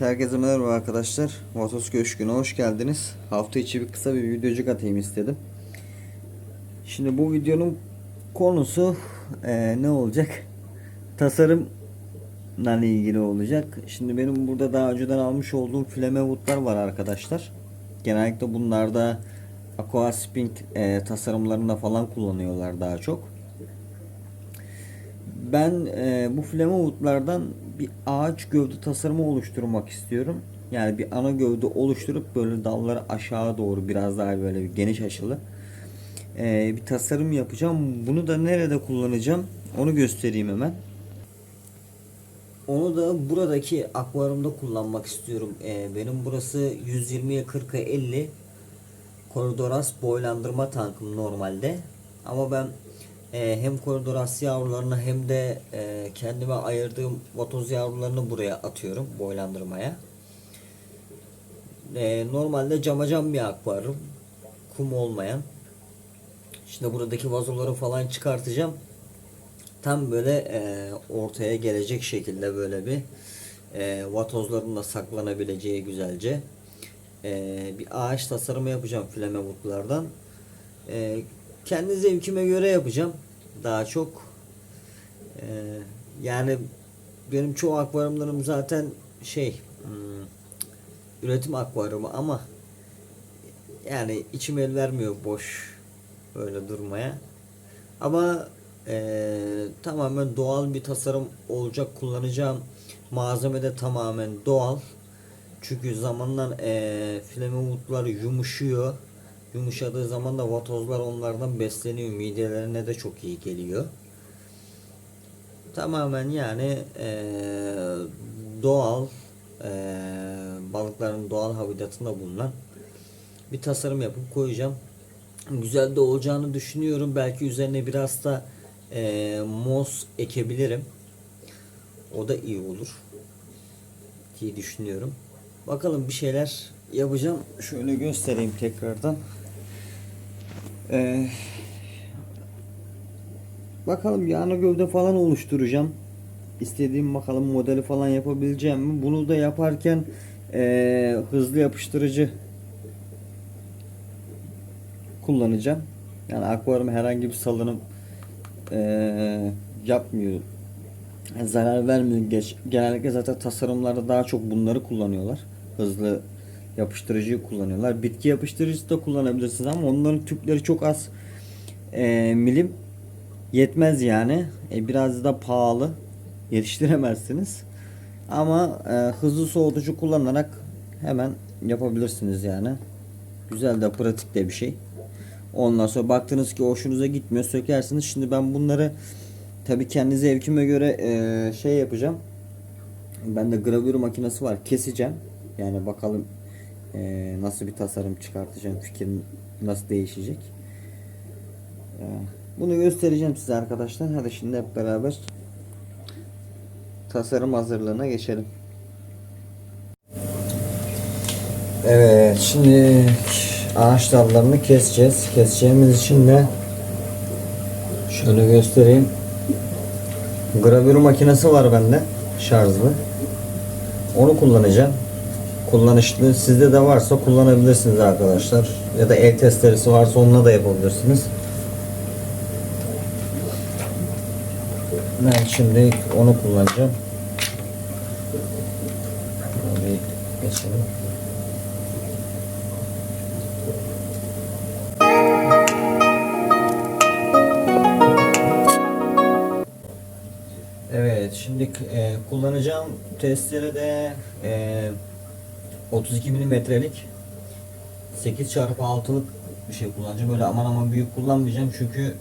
Herkese merhaba arkadaşlar. Vatos Köşkü'ne hoş geldiniz. Hafta içi bir kısa bir videocuk atayım istedim. Şimdi bu videonun konusu eee, ne olacak? Tasarımla ilgili olacak. Şimdi benim burada daha önceden almış olduğum flame woodlar var arkadaşlar. Genellikle bunlarda aqua spring eee, tasarımlarında falan kullanıyorlar daha çok. Ben e, bu Flamewood'lardan bir ağaç gövde tasarımı oluşturmak istiyorum. Yani bir ana gövde oluşturup böyle dalları aşağı doğru biraz daha böyle geniş açılı e, bir tasarım yapacağım. Bunu da nerede kullanacağım onu göstereyim hemen. Onu da buradaki akvaryumda kullanmak istiyorum. E, benim burası 120'ye 40'a 50 Koridoras boylandırma tankım normalde. Ama ben e, hem Koridoras yavrularını hem de e, kendime ayırdığım vatoz yavrularını buraya atıyorum boylandırmaya. E, normalde camacam bir akvaryum. Kum olmayan. Şimdi buradaki vazoları falan çıkartacağım. Tam böyle e, ortaya gelecek şekilde böyle bir e, vatozların da saklanabileceği güzelce e, bir ağaç tasarımı yapacağım flamewoodlardan. E, kendi zevkime göre yapacağım. Daha çok e, yani benim çoğu akvaryumlarım zaten şey hmm, üretim akvaryumu ama yani içim el vermiyor boş böyle durmaya. Ama e, tamamen doğal bir tasarım olacak. Kullanacağım malzeme de tamamen doğal. Çünkü zamanla e, flamewoodlar yumuşuyor. Yumuşadığı zaman da vatozlar onlardan besleniyor. Midelerine de çok iyi geliyor. Tamamen yani e, doğal e, balıkların doğal habitatında bulunan bir tasarım yapıp koyacağım. Güzel de olacağını düşünüyorum. Belki üzerine biraz da e, mos ekebilirim. O da iyi olur diye düşünüyorum. Bakalım bir şeyler yapacağım. Şöyle göstereyim tekrardan. Ee, bakalım yana gövde falan oluşturacağım. İstediğim bakalım modeli falan yapabileceğim mi? Bunu da yaparken ee, hızlı yapıştırıcı kullanacağım. Yani akvaryum herhangi bir salınım ee, yapmıyor. Yani zarar vermiyor. Geç, genellikle zaten tasarımlarda daha çok bunları kullanıyorlar. Hızlı yapıştırıcıyı kullanıyorlar. Bitki yapıştırıcısı da kullanabilirsiniz ama onların tüpleri çok az e, milim yetmez yani. E, biraz da pahalı. Yetiştiremezsiniz. Ama e, hızlı soğutucu kullanarak hemen yapabilirsiniz yani. Güzel de pratik de bir şey. Ondan sonra baktınız ki hoşunuza gitmiyor sökersiniz. Şimdi ben bunları tabi kendi zevkime göre e, şey yapacağım. Bende gravür makinesi var. Keseceğim. Yani bakalım e, nasıl bir tasarım çıkartacağım. Fikrim nasıl değişecek. E, bunu göstereceğim size arkadaşlar. Hadi şimdi hep beraber tasarım hazırlığına geçelim. Evet şimdi ağaç dallarını keseceğiz. Keseceğimiz için de şöyle göstereyim. Gravür makinesi var bende şarjlı. Onu kullanacağım. Kullanışlı sizde de varsa kullanabilirsiniz arkadaşlar. Ya da el testeresi varsa onunla da yapabilirsiniz. Ben şimdi onu kullanacağım. Geçelim. Evet şimdi e, kullanacağım testere de e, 32 milimetrelik 8 çarpı 6'lık bir şey kullanacağım. Böyle aman aman büyük kullanmayacağım çünkü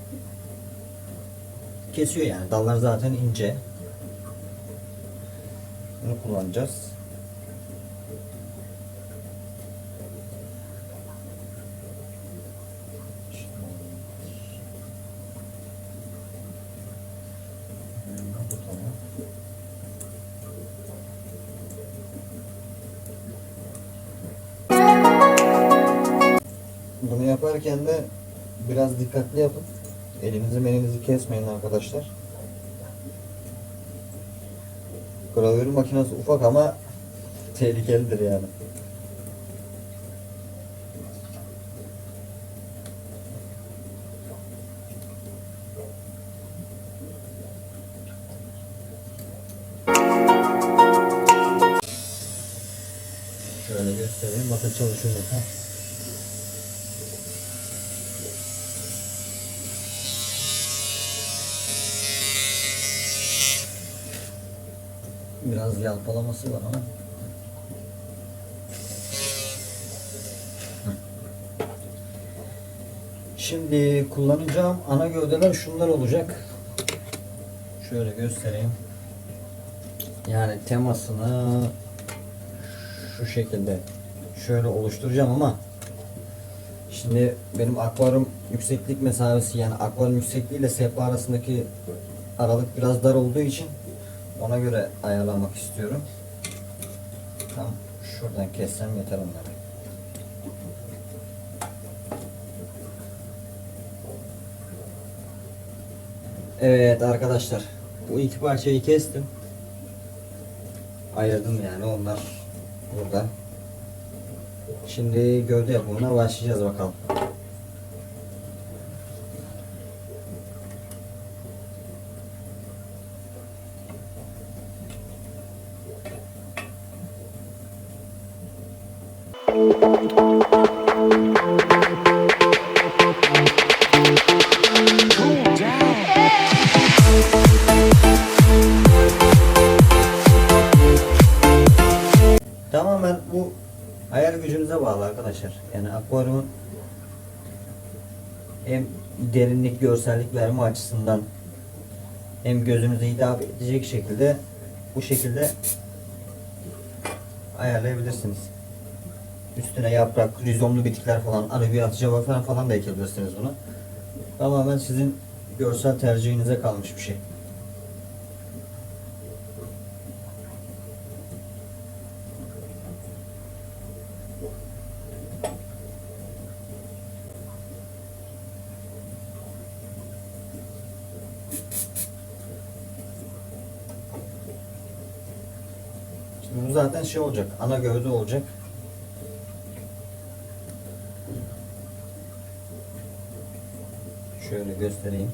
kesiyor yani. Dallar zaten ince. Bunu kullanacağız. Yaparken de biraz dikkatli yapın. Elinizi melinizi kesmeyin arkadaşlar. Gravür makinesi ufak ama tehlikelidir yani. Şöyle göstereyim. Bakın çalışıyor zaten. Biraz yalpalaması var ama. Şimdi kullanacağım ana gövdeler şunlar olacak. Şöyle göstereyim. Yani temasını şu şekilde şöyle oluşturacağım ama şimdi benim akvaryum yükseklik mesafesi yani akvaryum yüksekliği ile sehpa arasındaki aralık biraz dar olduğu için ona göre ayarlamak istiyorum. Tam şuradan kessem yeter onları. Evet arkadaşlar bu iki parçayı kestim. Ayırdım yani onlar burada. Şimdi gövde yapımına başlayacağız bakalım. Hayal gücünüze bağlı arkadaşlar. Yani akvaryumun hem derinlik, görsellik verme açısından hem gözünüze hitap edecek şekilde bu şekilde ayarlayabilirsiniz. Üstüne yaprak, rizomlu bitkiler falan, arabiyat, cevap falan, falan da ekebilirsiniz bunu. Tamamen sizin görsel tercihinize kalmış bir şey. Şimdi bu zaten şey olacak, ana gövde olacak. Şöyle göstereyim.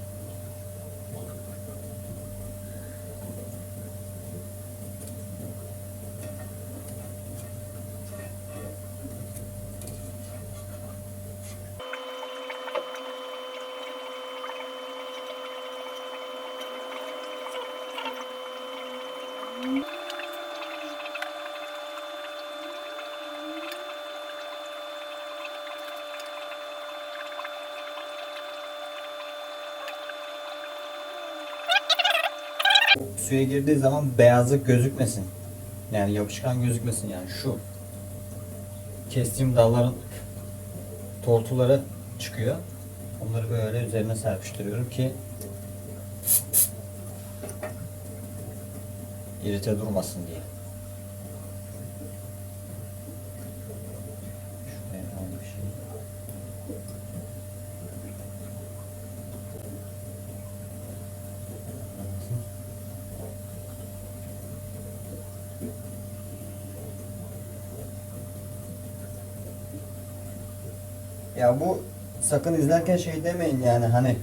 Suya girdiği zaman beyazlık gözükmesin. Yani yapışkan gözükmesin yani şu. Kestiğim dalların tortuları çıkıyor. Onları böyle üzerine serpiştiriyorum ki irite durmasın diye. Şuraya al bir şey. Ya bu sakın izlerken şey demeyin yani hani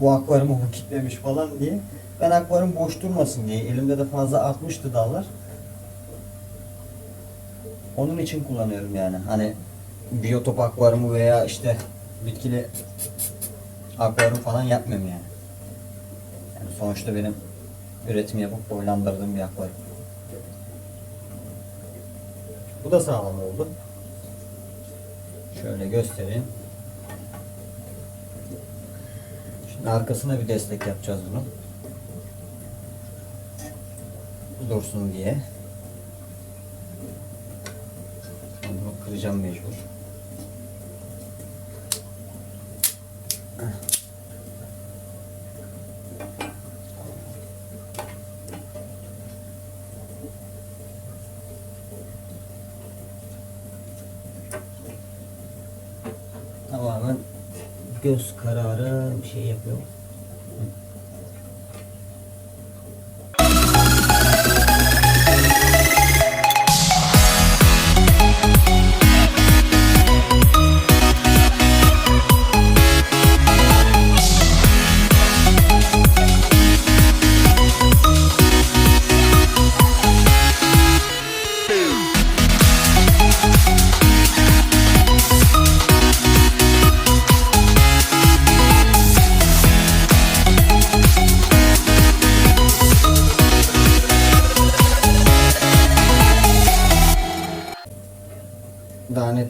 bu akvaryumu bu kitlemiş falan diye. Ben akvaryum boş durmasın diye. Elimde de fazla artmıştı dallar. Onun için kullanıyorum yani. Hani biyotop akvaryumu veya işte bitkili akvaryum falan yapmıyorum yani. Yani sonuçta benim üretim yapıp boylandırdığım bir akvaryum. Bu da sağlam oldu. Şöyle göstereyim. Şimdi arkasına bir destek yapacağız bunu. Bu dursun diye. Bunu kıracağım mecbur. Tamamen göz kararı bir şey yapıyorum.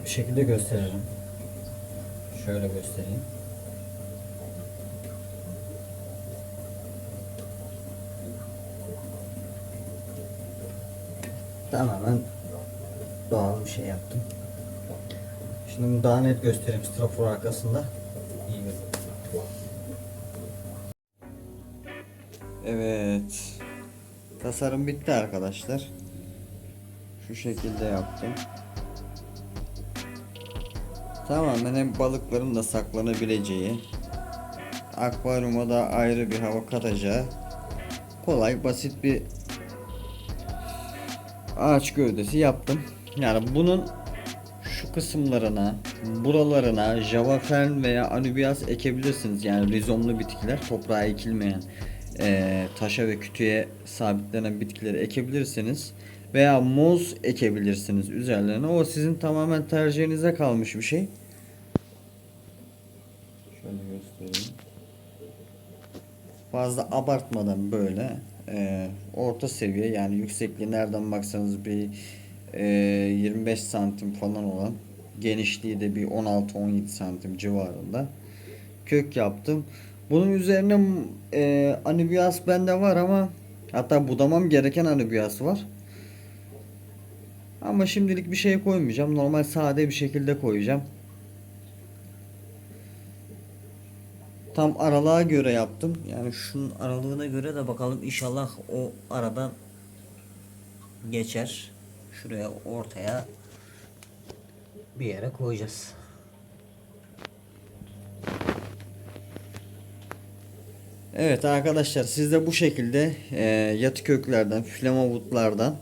Bir şekilde gösteririm. Şöyle göstereyim. Tamamen doğal bir şey yaptım. Şimdi bunu daha net göstereyim strafor arkasında. İyi bir. Evet. Tasarım bitti arkadaşlar. Şu şekilde yaptım. Tamamen hem balıkların da saklanabileceği, akvaryuma da ayrı bir hava katacağı kolay basit bir ağaç gövdesi yaptım. Yani bunun şu kısımlarına, buralarına java fern veya anubias ekebilirsiniz. Yani rizomlu bitkiler, toprağa ekilmeyen, eee, taşa ve kütüğe sabitlenen bitkileri ekebilirsiniz. Veya moz ekebilirsiniz üzerlerine. O sizin tamamen tercihinize kalmış bir şey. Şöyle göstereyim. Fazla abartmadan böyle eee, orta seviye yani yüksekliği nereden baksanız bir eee, 25 santim falan olan genişliği de bir 16-17 santim civarında kök yaptım. Bunun üzerine eee anubias bende var ama hatta budamam gereken anubias var. Ama şimdilik bir şey koymayacağım. Normal sade bir şekilde koyacağım. Tam aralığa göre yaptım. Yani şunun aralığına göre de bakalım inşallah o aradan geçer. Şuraya ortaya bir yere koyacağız. Evet arkadaşlar siz de bu şekilde e, yatı köklerden, flamavutlardan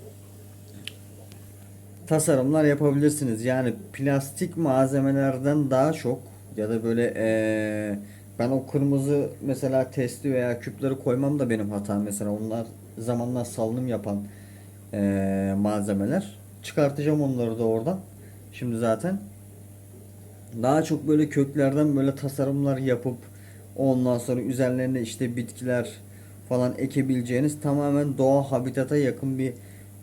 tasarımlar yapabilirsiniz. Yani plastik malzemelerden daha çok ya da böyle eee, ben o kırmızı mesela testi veya küpleri koymam da benim hatam mesela onlar zamanla salınım yapan eee, malzemeler. Çıkartacağım onları da oradan. Şimdi zaten daha çok böyle köklerden böyle tasarımlar yapıp ondan sonra üzerlerine işte bitkiler falan ekebileceğiniz tamamen doğa habitata yakın bir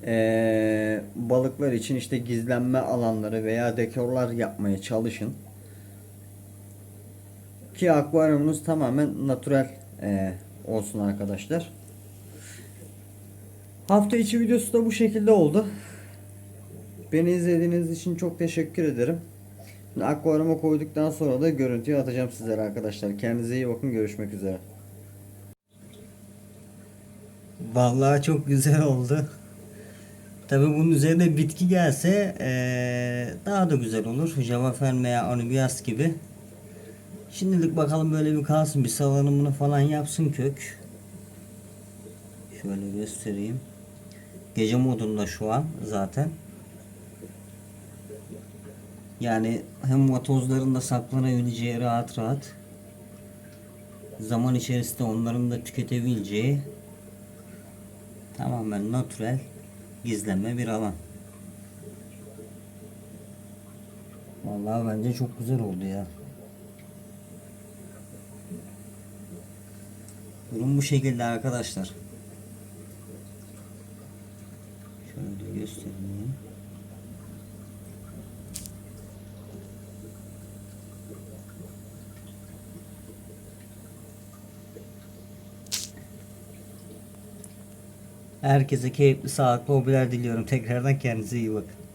eee, balıklar için işte gizlenme alanları veya dekorlar yapmaya çalışın. Ki akvaryumunuz tamamen natürel eee, olsun arkadaşlar. Hafta içi videosu da bu şekilde oldu. Beni izlediğiniz için çok teşekkür ederim. Akvaryuma koyduktan sonra da görüntüyü atacağım sizlere arkadaşlar. Kendinize iyi bakın. Görüşmek üzere. Vallahi çok güzel oldu. Tabii bunun üzerine bitki gelse eee, daha da güzel olur. Javafen veya anubias gibi. Şimdilik bakalım böyle bir kalsın. Bir salınımını falan yapsın kök. Şöyle göstereyim. Gece modunda şu an zaten. Yani hem vatozların da saklanabileceği rahat rahat zaman içerisinde onların da tüketebileceği tamamen natürel gizlenme bir alan. Vallahi bence çok güzel oldu ya. Durum bu şekilde arkadaşlar. Şöyle göstereyim. Herkese keyifli, sağlıklı hobiler diliyorum. Tekrardan kendinize iyi bakın.